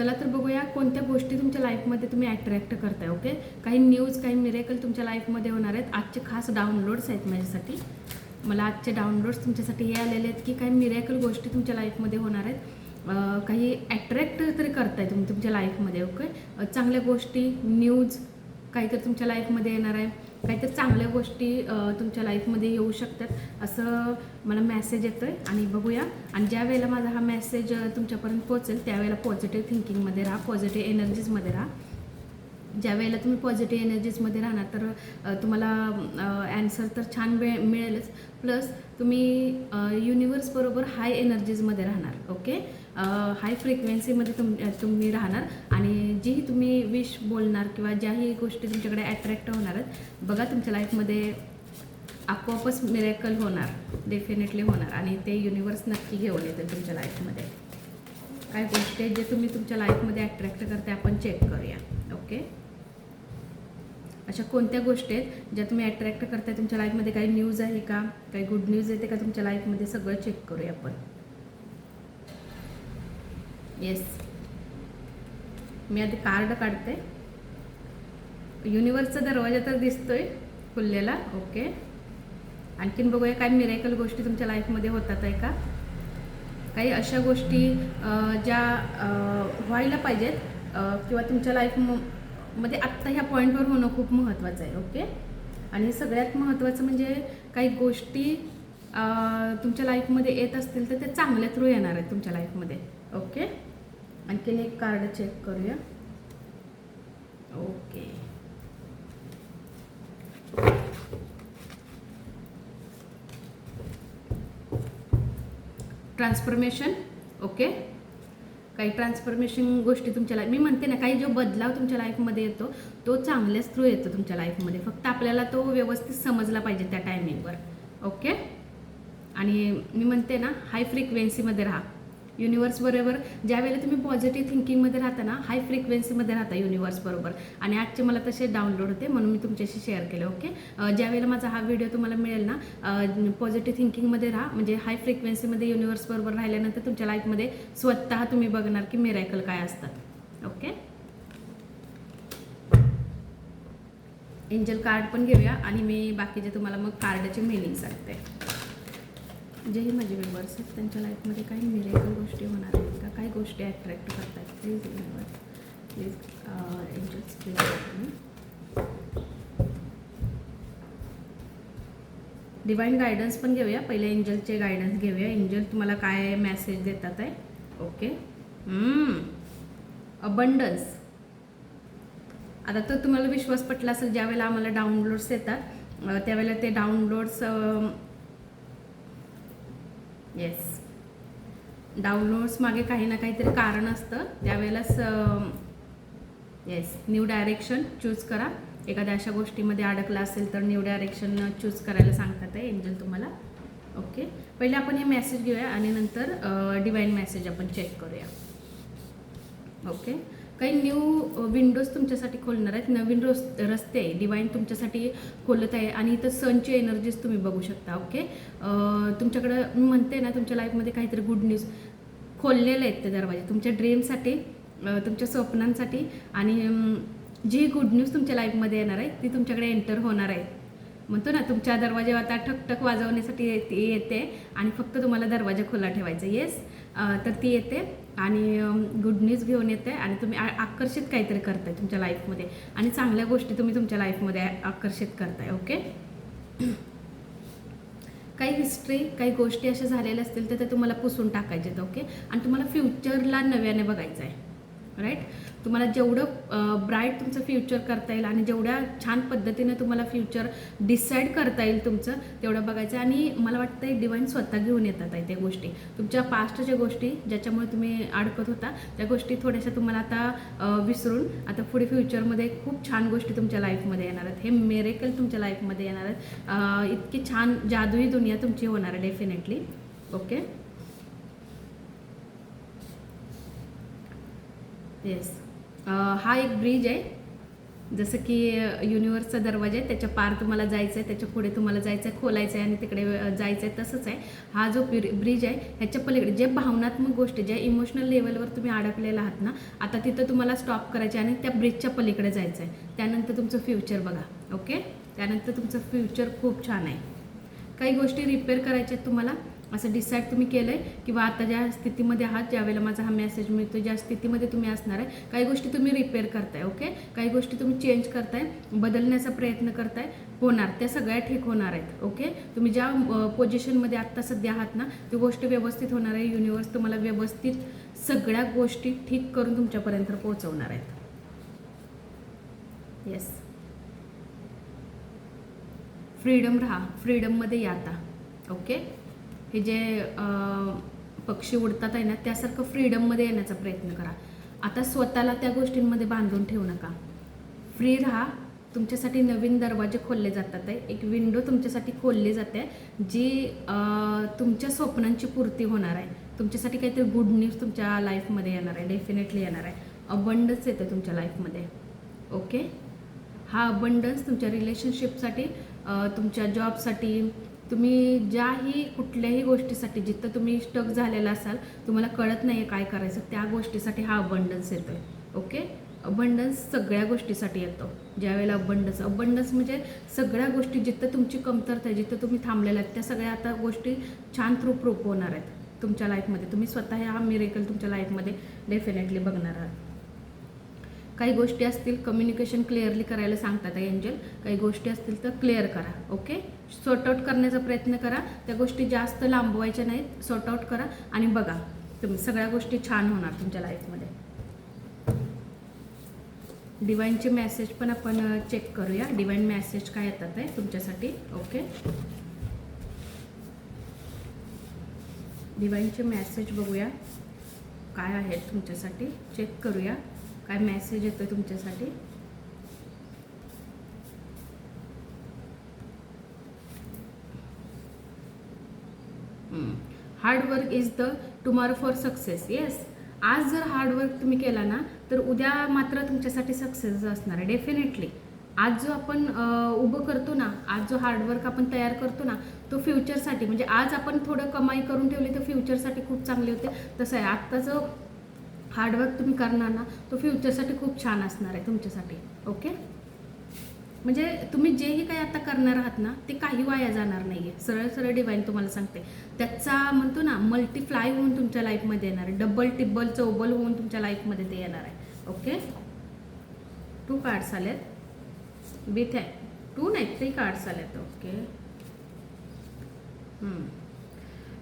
चला तर बघूया कोणत्या गोष्टी तुमच्या लाईफमध्ये तुम्ही अट्रॅक्ट करताय ओके काही न्यूज काही मिरेकल तुमच्या लाईफमध्ये होणार आहेत. आजचे खास डाउनलोड्स आहेत माझ्यासाठी. मला आजचे डाउनलोड्स तुमच्यासाठी हे आलेले आहेत की काही मिरेकल गोष्टी तुमच्या लाईफमध्ये होणार आहेत. काही अट्रॅक्ट तरी करताय तुम्ही तुमच्या लाईफमध्ये ओके चांगल्या गोष्टी न्यूज काहीतरी तुमच्या लाईफमध्ये येणार आहे. काहीतरी चांगल्या गोष्टी तुमच्या लाईफमध्ये येऊ शकतात. असं मला मेसेज येतो आहे आणि बघूया. आणि ज्या वेळेला माझा हा मेसेज तुमच्यापर्यंत पोहोचेल त्यावेळेला पॉझिटिव्ह थिंकिंगमध्ये राहा पॉझिटिव्ह एनर्जीजमध्ये राहा. ज्या वेळेला तुम्ही पॉझिटिव्ह एनर्जीजमध्ये राहणार तर तुम्हाला ॲन्सर तर छान वेळ मिळेलच. प्लस तुम्ही युनिवर्सबरोबर हाय एनर्जीजमध्ये राहणार ओके हाय फ्रिक्वेन्सीमध्ये तुम तुम्ही राहणार आणि जीही तुम्ही विश बोलणार किंवा ज्याही गोष्टी तुमच्याकडे अट्रॅक्ट होणार आहेत बघा तुमच्या लाईफमध्ये आपोआपच मिरेकल होणार डेफिनेटली होणार आणि ते युनिवर्स नक्की घेऊन येतील तुमच्या लाईफमध्ये काय गोष्टी आहेत जे तुम्ही तुमच्या लाईफमध्ये अट्रॅक्ट करते आपण चेक करूया. ओके अशा कोणत्या गोष्टी आहेत ज्या तुम्ही अट्रॅक्ट करताय? तुमच्या लाईफमध्ये काही न्यूज आहे का? काही गुड न्यूज येते का तुमच्या लाईफमध्ये सगळं चेक करूया आपण. येस मी आधी कार्ड काढते. युनिवर्सचा दरवाजा तर दिसतोय खुललेला. ओके आणखीन बघूया काय मिरेकल गोष्टी तुमच्या लाईफमध्ये होतात आहे का? काही अशा गोष्टी ज्या व्हायला पाहिजेत किंवा तुमच्या लाईफमध्ये आत्ता ह्या पॉईंटवर होणं खूप महत्त्वाचं आहे ओके आणि सगळ्यात महत्त्वाचं म्हणजे काही गोष्टी तुमच्या लाईफमध्ये येत असतील तर ते चांगल्या थ्रू येणार आहेत तुमच्या लाईफमध्ये ओके आणखीन एक कार्ड चेक करूया. ओके ट्रान्सफॉर्मेशन ओके काही ट्रान्सफॉर्मेशन गोष्टी तुमच्या लाईफ मी म्हणते ना काही जो बदलाव तुमच्या लाईफमध्ये येतो तो चांगल्याच थ्रू येतो तुमच्या लाईफमध्ये फक्त आपल्याला तो व्यवस्थित समजला पाहिजे त्या टायमिंगवर ओके आणि मी म्हणते ना हाय फ्रिक्वेन्सीमध्ये राहा. युनिवर्स बरोबर. ज्यावेळेला तुम्ही पॉझिटिव्ह थिंकिंगमध्ये राहता ना हाय फ्रिक्वेन्सीमध्ये राहता युनिवर्स बरोबर. आणि आजचे मला तसे डाउनलोड होते म्हणून मी तुमच्याशी शेअर केले ओके ज्यावेळेला माझा हा व्हिडिओ तुम्हाला मिळेल ना पॉझिटिव्ह थिंकिंगमध्ये राहा म्हणजे हाय फ्रिक्वेन्सीमध्ये युनिवर्स बरोबर राहिल्यानंतर तुमच्या लाईफमध्ये स्वतः तुम्ही बघणार की मिरायकल काय असतात ओके एंजल कार्ड पण घेऊया आणि मी बाकीचे तुम्हाला मग कार्डचे मिनिंग सांगते. जेही माझे मेंबर्स आहेत त्यांच्या लाईफमध्ये काही मिरेकल गोष्टी होणार आहेत का? काही गोष्टी अट्रॅक्ट करतात please universe please angels please divine guidance पण घेऊया. पहिले एंजलचे गायडन्स घेऊया. एंजल तुम्हाला काय मेसेज देतात आहे? Okay abundance hmm. आता तर तुम्हाला विश्वास पटला असेल ज्यावेळेला आम्हाला डाउनलोड्स येतात त्यावेळेला ते डाउनलोड्स येस डाउनलोड्स मागे काही ना काहीतरी कारण असतं. त्यावेळेलाच येस न्यू डायरेक्शन चूज करा. एखाद्या अशा गोष्टीमध्ये अडकला असेल तर न्यू डायरेक्शन चूज करायला सांगतात आहे एंजल तुम्हाला. ओके पहिले आपण हे मेसेज घेऊया आणि नंतर डिवाईन मेसेज आपण चेक करूया. ओके काही न्यू विंडोज तुमच्यासाठी खोलणार आहेत. नवीन रोस रस्ते डिवाईन तुमच्यासाठी खोलत आहे. आणि इथं सनची एनर्जीज तुम्ही बघू शकता ओके तुमच्याकडं मी म्हणते ना तुमच्या लाईफमध्ये काहीतरी गुड न्यूज खोललेले आहेत ते दरवाजे तुमच्या ड्रीमसाठी तुमच्या स्वप्नांसाठी आणि जी गुड न्यूज तुमच्या लाईफमध्ये येणार आहे ती तुमच्याकडे एंटर होणार आहे. म्हणतो ना तुमच्या दरवाज्यावर आता ठकठक वाजवण्यासाठी ती येते आणि फक्त तुम्हाला दरवाजा खुला ठेवायचा. येस तर ती येते आणि गुड न्यूज घेऊन येते आणि तुम्ही आकर्षित काहीतरी करताय तुमच्या लाईफमध्ये आणि चांगल्या गोष्टी तुम्ही तुमच्या लाईफमध्ये आकर्षित करताय ओके काही हिस्ट्री काही गोष्टी अशा झालेल्या असतील तर ते तुम्हाला पुसून टाकायचे आहेत ओके आणि तुम्हाला फ्युचरला नव्याने बघायचं आहे राईट तुम्हाला जेवढं ब्राईट तुमचं फ्युचर करता येईल आणि जेवढ्या छान पद्धतीने तुम्हाला फ्युचर डिसाईड करता येईल तुमचं तेवढं बघायचं आणि मला वाटतं डिवाईन स्वतः घेऊन येतात आहे त्या गोष्टी. तुमच्या पास्टच्या गोष्टी ज्याच्यामुळे तुम्ही अडकत होता त्या गोष्टी थोड्याशा तुम्हाला आता विसरून आता पुढे फ्युचरमध्ये खूप छान गोष्टी तुमच्या लाईफमध्ये येणार आहेत. हे मेरेकल तुमच्या लाईफमध्ये येणार आहेत. इतकी छान जादुई दुनिया तुमची होणार आहे डेफिनेटली ओके येस हा एक ब्रिज आहे. जसं की युनिव्हर्सचा दरवाजा आहे. त्याच्या पार तुम्हाला जायचं आहे त्याच्या पुढे तुम्हाला जायचं आहे खोलायचं आहे आणि तिकडे जायचं आहे तसंच आहे. हा जो ब्रिज आहे ह्याच्या पलीकडे जे भावनात्मक गोष्टी ज्या इमोशनल लेवलवर तुम्ही अडकलेला आहात ना आता तिथं तुम्हाला स्टॉप करायचे आणि त्या ब्रिजच्या पलीकडे जायचं आहे त्यानंतर तुमचं फ्युचर बघा ओके त्यानंतर तुमचं फ्युचर खूप छान आहे. काही गोष्टी रिपेअर करायच्या आहेत तुम्हाला? असं डिसाईड तुम्ही केलं आहे किंवा आता ज्या स्थितीमध्ये आहात ज्यावेळेला माझा हा मेसेज मिळतो ज्या स्थितीमध्ये तुम्ही असणार आहे काही गोष्टी तुम्ही रिपेअर करताय ओके काही गोष्टी तुम्ही चेंज करताय बदलण्याचा प्रयत्न करताय होणार. त्या सगळ्या ठीक होणार आहेत ओके तुम्ही ज्या पोझिशनमध्ये आत्ता सध्या आहात ना ती गोष्ट व्यवस्थित होणार आहे. युनिवर्स तुम्हाला व्यवस्थित सगळ्या गोष्टी ठीक करून तुमच्यापर्यंत पोहोचवणार आहेत. येस फ्रीडम राहा. फ्रीडममध्ये या आता ओके हे जे पक्षी उडतात आहे ना त्यासारखं फ्रीडममध्ये येण्याचा प्रयत्न करा. आता स्वतःला त्या गोष्टींमध्ये बांधून ठेवू नका. फ्री राहा. तुमच्यासाठी नवीन दरवाजे खोलले जातात आहे. एक विंडो तुमच्यासाठी खोलली जाते. जी तुमच्या स्वप्नांची पूर्ती होणार आहे. तुमच्यासाठी काहीतरी गुड न्यूज तुमच्या लाईफमध्ये येणार आहे. डेफिनेटली येणार आहे. अबंडन्स येतं तुमच्या लाईफमध्ये ओके हा अबंडन्स तुमच्या रिलेशनशिपसाठी तुमच्या जॉबसाठी तुम्ही ज्याही कुठल्याही गोष्टीसाठी जिथं तुम्ही स्टक झालेला असाल तुम्हाला कळत नाही आहे काय करायचं त्या गोष्टीसाठी हा अबंडन्स येतो आहे ओके अबंडन्स सगळ्या गोष्टीसाठी येतो. ज्यावेळेला अबंडन्स अबंडन्स म्हणजे सगळ्या गोष्टी जिथं तुमची कमतरता आहे जिथं तुम्ही थांबलेल्या आहेत त्या सगळ्या आता गोष्टी छान थ्रू प्रूफ होणार आहेत. तुमच्या लाईफमध्ये तुम्ही स्वतः हा मिरेकल तुमच्या लाईफमध्ये डेफिनेटली बघणार आहात. काही गोष्टी असतील कम्युनिकेशन क्लिअरली करायला सांगतात एंजल काही गोष्टी असतील तर क्लिअर करा ओके सॉर्ट आउट करण्याचा प्रयत्न करा. त्या गोष्टी जास्त लांबवायच्या नाहीत सॉर्ट आउट करा आणि बघा तुम्ही सगळ्या गोष्टी छान होणार तुमच्या लाईफमध्ये डिवाईनचे मेसेज पण आपण चेक करूया. डिवाईन मेसेज काय येतात आहे तुमच्यासाठी ओके डिवाईनचे मेसेज बघूया. काय आहेत तुमच्यासाठी चेक करूया. काय मेसेज येतो तुमच्यासाठी? Hard work is the tomorrow for success yes आज जर हार्डवर्क तुम्ही केला ना तर उद्या मात्र तुमच्यासाठी सक्सेस असणार आहे डेफिनेटली आज जो आपण उभं करतो ना आज जो हार्डवर्क आपण तयार करतो ना तो फ्युचरसाठी म्हणजे आज आपण थोडं कमाई करून ठेवली तर फ्युचरसाठी खूप चांगली होते. तसं आहे आत्ता जो हार्डवर्क तुम्ही करणार ना तो फ्युचरसाठी खूप छान असणार आहे तुमच्यासाठी ओके म्हणजे तुम्ही जेही काही आता करणार आहात ना ते काही वाया जाणार नाही आहे सरळ सरळ डिवाईन तुम्हाला सांगते. त्याचा म्हणतो ना मल्टीप्लाय होऊन तुमच्या लाईफमध्ये येणार आहे. डबल टिब्बल चौबल होऊन तुमच्या लाईफमध्ये ते येणार आहे ओके टू कार्ड्स आलेत. विथ आहे टू नाही थ्री कार्ड्स आलेत okay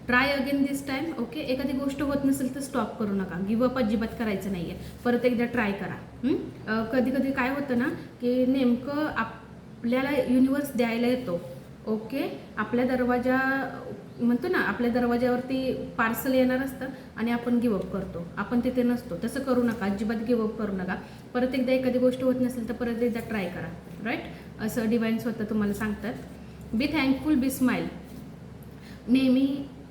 try again this time okay एखादी गोष्ट होत नसेल तर स्टॉप करू नका. गिवअप अजिबात करायचं नाही आहे परत एकदा ट्राय करा. कधी कधी काय होतं ना की नेमकं आपल्याला युनिवर्स द्यायला येतो ओके आपल्या दरवाजा म्हणतो ना आपल्या दरवाज्यावरती पार्सल येणार असतं आणि आपण गिवअप करतो. आपण तिथे नसतो. तसं करू नका. अजिबात गिवअप करू नका. परत एकदा एखादी गोष्ट होत नसेल तर परत एकदा ट्राय करा. राईट असं डिवाईन स्वतः तुम्हाला सांगतात. बी थँकफुल बी स्माईल नेहमी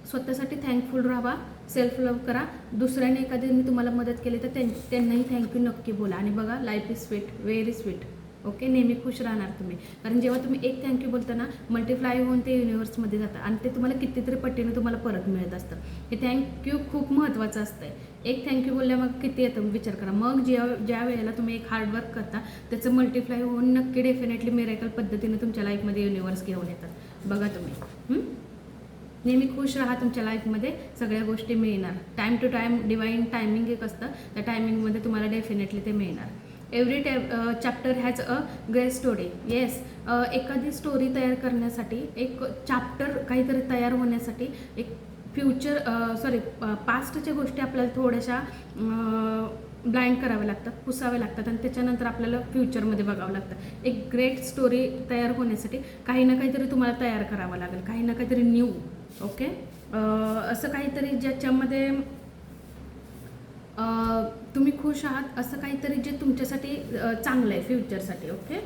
स्वतःसाठी थँकफुल राहा सेल्फ लव्ह करा. दुसऱ्याने एखाद्याने तुम्हाला मदत केली तर त्यां त्यांनाही थँक्यू नक्की बोला. आणि बघा life is sweet very sweet okay नेहमी खुश राहणार तुम्ही. कारण जेव्हा तुम्ही एक थँक्यू बोलता ना होऊन ते युनिव्हर्समध्ये जातं. आणि ते तुम्हाला कितीतरी पटीने तुम्हाला परत मिळत असतं. हे थँक्यू खूप महत्त्वाचं असतं एक थँक्यू बोलल्या मग किती येतं विचार करा. मग ज्या ज्या वेळेला तुम्ही एक हार्डवर्क करता त्याचं मल्टिप्लाय होऊन नक्की डेफिनेटली मिरेकल पद्धतीने तुमच्या लाईफमध्ये युनिव्हर्स घेऊन येतात. बघा तुम्ही. हं? नेहमी खुश राहा तुमच्या लाईफमध्ये सगळ्या गोष्टी मिळणार. Time to time divine timing एक असतं. त्या टायमिंगमध्ये तुम्हाला डेफिनेटली ते मिळणार. Every टॅ chapter has a great story yes एखादी स्टोरी तयार करण्यासाठी एक चॅप्टर काहीतरी तयार होण्यासाठी एक फ्युचर सॉरी पास्टच्या गोष्टी आपल्याला थोड्याशा ब्लाइंड कराव्या लागतात पुसाव्या लागतात आणि त्याच्यानंतर आपल्याला फ्युचरमध्ये बघावं लागतं. एक ग्रेट स्टोरी तयार होण्यासाठी काही ना काहीतरी तुम्हाला तयार करावं लागेल. काही ना काहीतरी न्यू ओके? असं काहीतरी ज्याच्यामध्ये तुम्ही खुश आहात असं काहीतरी जे तुमच्यासाठी चांगलं आहे फ्युचरसाठी okay?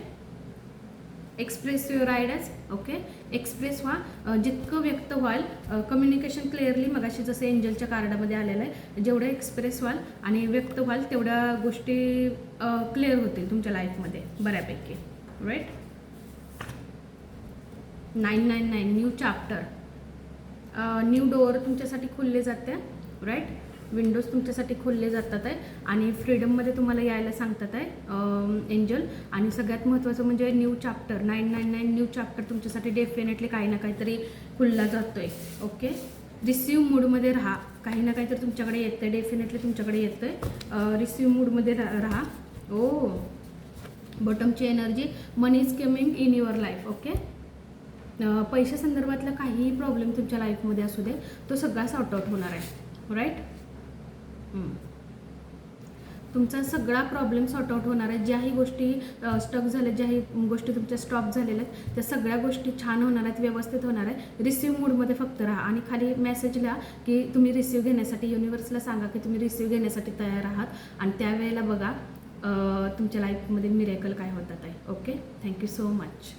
Express your ideas okay? Express व्हा. जितकं व्यक्त व्हाल कम्युनिकेशन क्लिअरली मगाशी जसं एंजलच्या कार्डामध्ये आलेलं आहे जेवढं एक्सप्रेस व्हाल आणि व्यक्त व्हाल तेवढ्या गोष्टी क्लिअर होतील तुमच्या लाईफमध्ये बऱ्यापैकी. Right nine nine nine new chapter new door तुमच्यासाठी खुलले जाते राईट विंडोज तुमच्यासाठी खुलले जातात आहे. आणि फ्रीडममध्ये तुम्हाला यायला सांगतात आहे एंजल आणि सगळ्यात महत्त्वाचं म्हणजे new chapter nine nine nine new chapter तुमच्यासाठी डेफिनेटली काही ना काहीतरी खुलला जातो आहे ओके रिसिव्ह मूडमध्ये राहा. काही ना काहीतरी तुमच्याकडे येतं आहे डेफिनेटली तुमच्याकडे येतं आहे रिसिव्ह मूडमध्ये रा राहा. ओ बॉटमची energy money is coming in your life okay पैशा संदर्भातला काहीही प्रॉब्लेम तुमच्या लाईफमध्ये असू दे तो सगळा सॉर्ट आउट होणार आहे. राईट तुमचा सगळा प्रॉब्लेम सॉर्ट आउट होणार आहे. ज्याही गोष्टी स्टक झाल्या ज्याही गोष्टी तुमच्या स्टॉप झालेल्या आहेत त्या सगळ्या गोष्टी छान होणार आहेत व्यवस्थित होणार आहे. रिसिव्ह मूडमध्ये फक्त राहा. आणि खाली मेसेज लिहा की तुम्ही रिसिव्ह घेण्यासाठी युनिवर्सला सांगा की तुम्ही रिसिव्ह घेण्यासाठी तयार आहात. आणि त्यावेळेला बघा तुमच्या लाईफमध्ये मिरेकल काय होतात आहे. Okay thank you so much